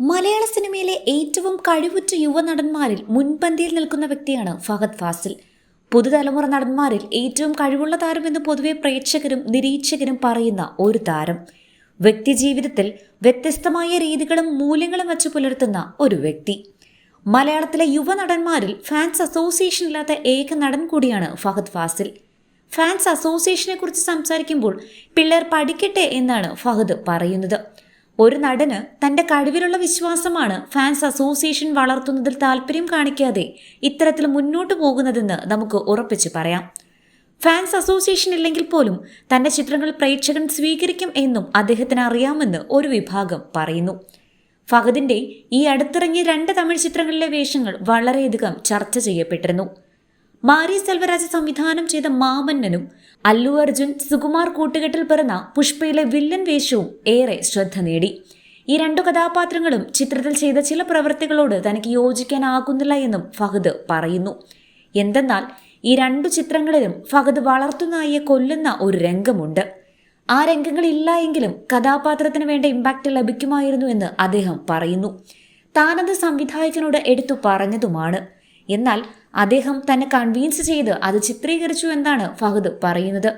മലയാള സിനിമയിലെ ഏറ്റവും കഴിവുറ്റ യുവനടന്മാരിൽ മുൻപന്തിയിൽ നിൽക്കുന്ന വ്യക്തിയാണ് ഫഹദ് ഫാസിൽ. പുതുതലമുറ നടന്മാരിൽ ഏറ്റവും കഴിവുള്ള താരമെന്ന് പൊതുവെ പ്രേക്ഷകരും നിരീക്ഷകരും പറയുന്ന ഒരു താരം. വ്യക്തിജീവിതത്തിൽ വ്യത്യസ്തമായ രീതികളും മൂല്യങ്ങളും വച്ച് പുലർത്തുന്ന ഒരു വ്യക്തി. മലയാളത്തിലെ യുവനടന്മാരിൽ ഫാൻസ് അസോസിയേഷൻ ഇല്ലാത്ത ഏക നടൻ കൂടിയാണ് ഫഹദ് ഫാസിൽ. ഫാൻസ് അസോസിയേഷനെ കുറിച്ച് സംസാരിക്കുമ്പോൾ പിള്ളേർ പഠിക്കട്ടെ എന്നാണ് ഫഹദ് പറയുന്നത്. ഒരു നടന് തന്റെ കഴിവിലുള്ള വിശ്വാസമാണ് ഫാൻസ് അസോസിയേഷൻ വളർത്തുന്നതിൽ താല്പര്യം കാണിക്കാതെ ഇത്തരത്തിൽ മുന്നോട്ടു പോകുന്നതെന്ന് നമുക്ക് ഉറപ്പിച്ചു പറയാം. ഫാൻസ് അസോസിയേഷൻ ഇല്ലെങ്കിൽ പോലും തന്റെ ചിത്രങ്ങൾ പ്രേക്ഷകൻ സ്വീകരിക്കും എന്നും അദ്ദേഹത്തിന് അറിയാമെന്ന് ഒരു വിഭാഗം പറയുന്നു. ഫഹദിന്റെ ഈ അടുത്തിറങ്ങിയ രണ്ട് തമിഴ് ചിത്രങ്ങളിലെ വേഷങ്ങൾ വളരെയധികം ചർച്ച ചെയ്യപ്പെട്ടിരുന്നു. മാരി സെൽവരാജ് സംവിധാനം ചെയ്ത മാമന്നനും അല്ലു അർജുൻ സുകുമാർ കൂട്ടുകെട്ടിൽ പിറന്ന പുഷ്പയിലെ വില്ലൻ വേഷവും ഏറെ ശ്രദ്ധ നേടി. ഈ രണ്ടു കഥാപാത്രങ്ങളും ചിത്രത്തിൽ ചെയ്ത ചില പ്രവൃത്തികളോട് തനിക്ക് യോജിക്കാനാകുന്നില്ല എന്നും ഫഹദ് പറയുന്നു. എന്തെന്നാൽ ഈ രണ്ടു ചിത്രങ്ങളിലും ഫഹദ് വളർത്തുനായെ കൊല്ലുന്ന ഒരു രംഗമുണ്ട്. ആ രംഗങ്ങളില്ല എങ്കിലും കഥാപാത്രത്തിന് വേണ്ട ഇമ്പാക്റ്റ് ലഭിക്കുമായിരുന്നു എന്ന് അദ്ദേഹം പറയുന്നു. താനത് സംവിധായകനോട് എടുത്തു പറഞ്ഞതുമാണ്. എന്നാൽ അദ്ദേഹം തന്നെ കൺവീൻസ് ചെയ്ത് അത് ചിത്രീകരിച്ചു എന്നാണ് ഫഹദ് പറയുന്നത്.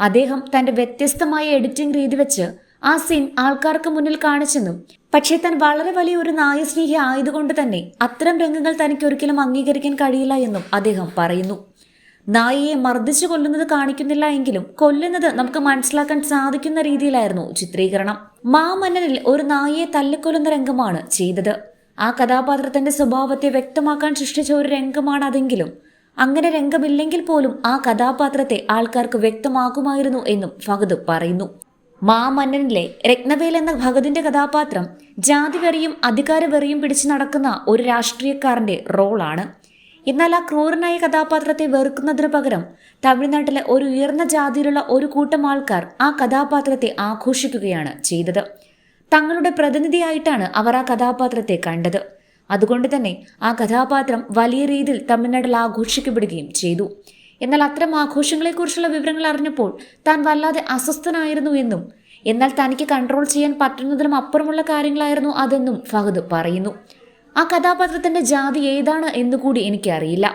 അദ്ദേഹം തന്റെ വ്യത്യസ്തമായ എഡിറ്റിംഗ് രീതി വെച്ച് ആ സീൻ ആൾക്കാർക്ക് മുന്നിൽ കാണിച്ചെന്നും പക്ഷേ താൻ വളരെ വലിയ ഒരു നായസ്നേഹി ആയതുകൊണ്ട് തന്നെ അത്തരം രംഗങ്ങൾ തനിക്ക് ഒരിക്കലും അംഗീകരിക്കാൻ കഴിയില്ല എന്നും അദ്ദേഹം പറയുന്നു. നായയെ മർദ്ദിച്ചു കൊല്ലുന്നത് കാണിക്കുന്നില്ല എങ്കിലും കൊല്ലുന്നത് നമുക്ക് മനസ്സിലാക്കാൻ സാധിക്കുന്ന രീതിയിലായിരുന്നു ചിത്രീകരണം. മാമന്നനിൽ ഒരു നായയെ തല്ലിക്കൊല്ലുന്ന രംഗമാണ് ചെയ്തത്. ആ കഥാപാത്രത്തിന്റെ സ്വഭാവത്തെ വ്യക്തമാക്കാൻ സൃഷ്ടിച്ച ഒരു രംഗമാണ് അതെങ്കിലും. അങ്ങനെ രംഗമില്ലെങ്കിൽ പോലും ആ കഥാപാത്രത്തെ ആൾക്കാർക്ക് വ്യക്തമാക്കുമായിരുന്നു എന്നും ഫഹദ് പറയുന്നു. മാമന്നനിലെ രത്നവേൽ എന്ന ഭഗതിന്റെ കഥാപാത്രം ജാതിവെറിയും അധികാരവെറിയും പിടിച്ചു നടക്കുന്ന ഒരു രാഷ്ട്രീയക്കാരന്റെ റോളാണ്. എന്നാൽ ആ ക്രൂരനായ കഥാപാത്രത്തെ വെറുക്കുന്നതിന് പകരം തമിഴ്നാട്ടിലെ ഒരു ഉയർന്ന ജാതിയിലുള്ള ഒരു കൂട്ടം ആൾക്കാർ ആ കഥാപാത്രത്തെ ആഘോഷിക്കുകയാണ് ചെയ്തത്. തങ്ങളുടെ പ്രതിനിധിയായിട്ടാണ് അവർ ആ കഥാപാത്രത്തെ കണ്ടത്. അതുകൊണ്ട് തന്നെ ആ കഥാപാത്രം വലിയ രീതിയിൽ തമിഴ്നാട്ടിൽ ആഘോഷിക്കപ്പെടുകയും ചെയ്തു. എന്നാൽ അത്തരം ആഘോഷങ്ങളെക്കുറിച്ചുള്ള വിവരങ്ങൾ അറിഞ്ഞപ്പോൾ താൻ വല്ലാതെ അസ്വസ്ഥനായിരുന്നു എന്നും എന്നാൽ തനിക്ക് കൺട്രോൾ ചെയ്യാൻ പറ്റുന്നതിനും അപ്പുറമുള്ള കാര്യങ്ങളായിരുന്നു അതെന്നും ഫഹദ് പറയുന്നു. ആ കഥാപാത്രത്തിന്റെ ജാതി ഏതാണ് എന്നുകൂടി എനിക്കറിയില്ല.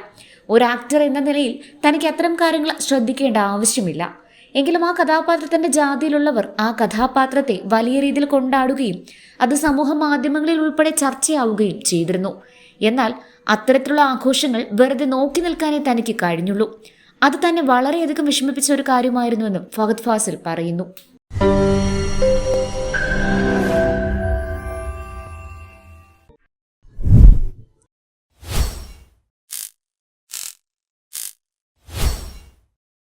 ഒരു ആക്ടർ എന്ന നിലയിൽ തനിക്ക് അത്തരം കാര്യങ്ങൾ ശ്രദ്ധിക്കേണ്ട ആവശ്യമില്ല. എങ്കിലും ആ കഥാപാത്രത്തിന്റെ ജാതിയിലുള്ളവർ ആ കഥാപാത്രത്തെ വലിയ രീതിയിൽ കൊണ്ടാടുകയും അത് സമൂഹ മാധ്യമങ്ങളിൽ ഉൾപ്പെടെ ചർച്ചയാവുകയും ചെയ്തിരുന്നു. എന്നാൽ അത്തരത്തിലുള്ള ആഘോഷങ്ങൾ വെറുതെ നോക്കി നിൽക്കാനേ തനിക്ക് കഴിഞ്ഞുള്ളൂ. അത് തന്നെ വളരെയധികം വിഷമിപ്പിച്ച ഒരു കാര്യമായിരുന്നുവെന്നും ഫഹദ് ഫാസിൽ പറയുന്നു.